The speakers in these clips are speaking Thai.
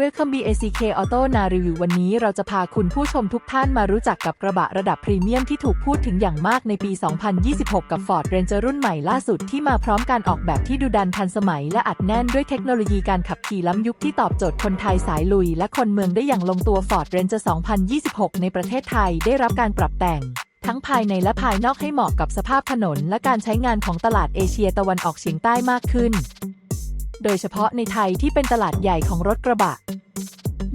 Welcome BACK Auto นารีวิววันนี้เราจะพาคุณผู้ชมทุกท่านมารู้จักกับกระบะระดับพรีเมียมที่ถูกพูดถึงอย่างมากในปี 2026 กับ Ford Ranger รุ่นใหม่ล่าสุดที่มาพร้อมการออกแบบที่ดุดันทันสมัย และอัดแน่นด้วยเทคโนโลยีการขับขี่ล้ำยุคที่ตอบโจทย์คนไทยสายลุย และคนเมืองได้อย่างลงตัว Ford Ranger 2026 ในประเทศไทยได้รับการปรับแต่ง ทั้งภายในและภายนอกให้เหมาะกับสภาพถนน และการใช้งานของตลาดเอเชียตะวันออกเฉียงใต้มากขึ้น โดยเฉพาะในไทยที่เป็นตลาดใหญ่ของรถกระบะ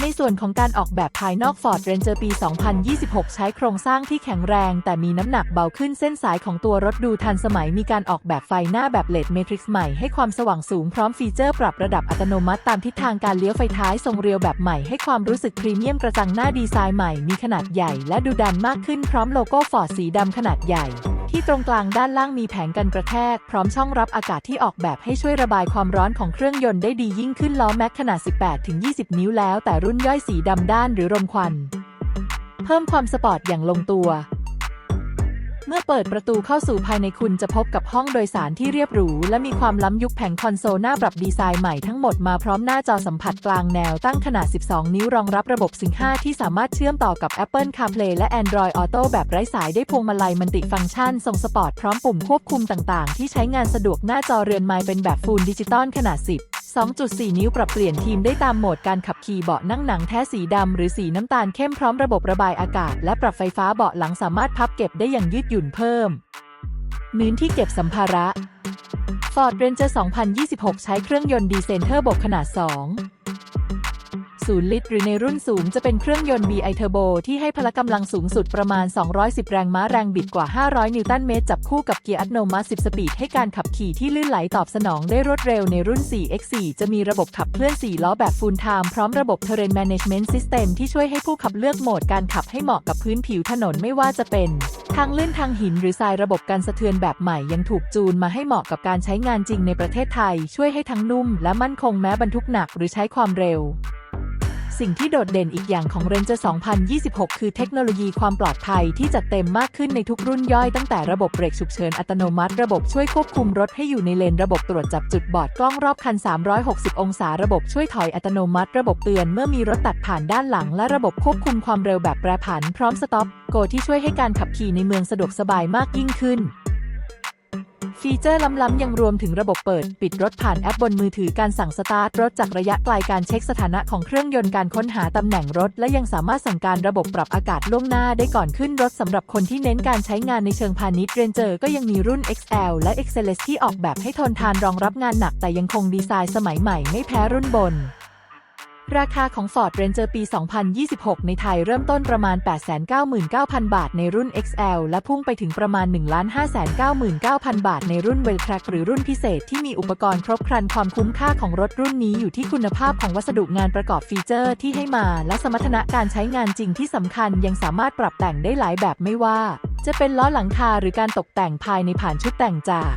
ในส่วนของการออกแบบภายนอก Ford Ranger ปี 2026 ใช้โครงสร้างที่แข็งแรง แต่มีน้ำหนักเบาขึ้นเส้นสายของตัวรถดูทันสมัยมีการออกแบบไฟหน้าแบบเลดเมทริกซ์ใหม่ให้ความสว่างสูงพร้อมฟีเจอร์ปรับระดับอัตโนมัติตามทิศทางการเลี้ยวไฟท้ายทรงเรียวแบบใหม่ให้ความรู้สึกพรีเมียมกระจังหน้าดีไซน์ใหม่มีขนาดใหญ่และดูดันมากขึ้นพร้อมโลโก้ Ford สีดำขนาดใหญ่ ที่ตรงกลางด้านล่างมีแผงกันกระแทก พร้อมช่องรับอากาศที่ออกแบบให้ช่วยระบายความร้อนของเครื่องยนต์ได้ดียิ่งขึ้นล้อแม็กขนาด 18-20 นิ้วแล้วแต่รุ่นย่อยสีดำด้านหรือรมควัน เพิ่มความสปอร์ตอย่างลงตัว เมื่อเปิดประตูเข้าสู่ภายในคุณจะพบกับห้องโดยสารที่เรียบหรู และมีความล้ำยุคแผงคอนโซลหน้าปรับดีไซน์ใหม่ทั้งหมดมาพร้อมหน้าจอสัมผัสกลางแนวตั้งขนาด 12 นิ้วรองรับระบบซิงค์5ที่สามารถเชื่อมต่อกับ Apple CarPlay และ Android Auto แบบไร้สายได้พวงมาลัยมันติฟังก์ชันทรงสปอร์ตพร้อมปุ่มควบคุมต่างๆ ที่ใช้งานสะดวกหน้าจอเรือนไม้เป็นแบบฟูลดิจิตอลขนาด 10 2.4 นิ้วปรับเปลี่ยนทีมได้ตามโหมดการขับขี่เบาะนั่งหนังแท้สีดำหรือสีน้ำตาลเข้มพร้อมระบบระบายอากาศ และปรับไฟฟ้าเบาะหลังสามารถพับเก็บได้อย่างยืดหยุ่นเพิ่มพื้นที่เก็บสัมภาระ Ford Ranger 2026 ใช้เครื่องยนต์ดีเซนเทอร์บกขนาด 2 0 ลิตร หรือในรุ่นสูงจะเป็นเครื่องยนต์ BI Turbo ที่ให้พละกำลังสูงสุดประมาณ 210 แรงม้าแรงบิดกว่า 500 นิวตันเมตร จับคู่กับเกียร์อัตโนมัติ 10 สปีด ให้การขับขี่ที่ลื่นไหลตอบสนองได้รวดเร็วในรุ่น 4X4 จะมีระบบขับเคลื่อน 4 ล้อแบบ Full Time พร้อมระบบ Terrain Management System ที่ช่วยให้ผู้ขับเลือกโหมดการขับให้เหมาะกับพื้นผิวถนนไม่ว่าจะเป็นทางลื่นทางหินหรือทรายระบบการสะเทือนแบบใหม่ยังถูกจูนมาให้เหมาะกับการใช้งานจริงในประเทศไทย ช่วยให้ทั้งนุ่มและมั่นคงแม้บรรทุกหนักหรือใช้ความเร็ว สิ่งที่โดดเด่นอีกอย่างของ Ranger 2026 คือเทคโนโลยีความปลอดภัยที่จัดเต็มมากขึ้นในทุกรุ่นย่อยตั้งแต่ระบบเบรกฉุกเฉินอัตโนมัติ ระบบช่วยควบคุมรถให้อยู่ในเลน ระบบตรวจจับจุดบอดกล้องรอบคัน 360 องศา ระบบช่วยถอยอัตโนมัติ ระบบเตือนเมื่อมีรถตัดผ่านด้านหลัง และระบบควบคุมความเร็วแบบแปรผันพร้อมสต็อปโกที่ช่วยให้การขับขี่ในเมืองสะดวกสบายมากยิ่งขึ้น ฟีเจอร์ล้ำๆยังรวมถึงระบบเปิด ปิดรถผ่านแอปบนมือถือการสั่งสตาร์ทรถจากระยะไกลการเช็คสถานะของเครื่องยนต์การค้นหาตำแหน่งรถ และยังสามารถสั่งการระบบปรับอากาศล่วงหน้าได้ก่อนขึ้นรถสำหรับคนที่เน้นการใช้งานในเชิงพาณิชย์ Ranger ก็ยังมีรุ่น XL และ XLS ที่ออกแบบให้ทนทานรองรับงานหนักแต่ยังคงดีไซน์สมัยใหม่ไม่แพ้รุ่นบน ราคาของ Ford Ranger ปี 2026 ในไทยเริ่มต้นประมาณ 899,000 บาทในรุ่น XL และพุ่งไปถึงประมาณ 1,599,000 บาทในรุ่น w e l t r a c หรือรุ่นพิเศษที่มีอุปกรณ์ครบครันความคุ้มค่าของรถรุ่นนี้อยู่ที่คุณภาพของวัสดุงานประกอบฟีเจอร์ที่ให้มา และสมรรถนะการใช้งานจริงที่สำคัญยังสามารถปรับแต่งได้หลายแบบไม่ว่า จะเป็นล้อหลังคาหรือการตกแต่งภายในผ่านชุดแต่งจาก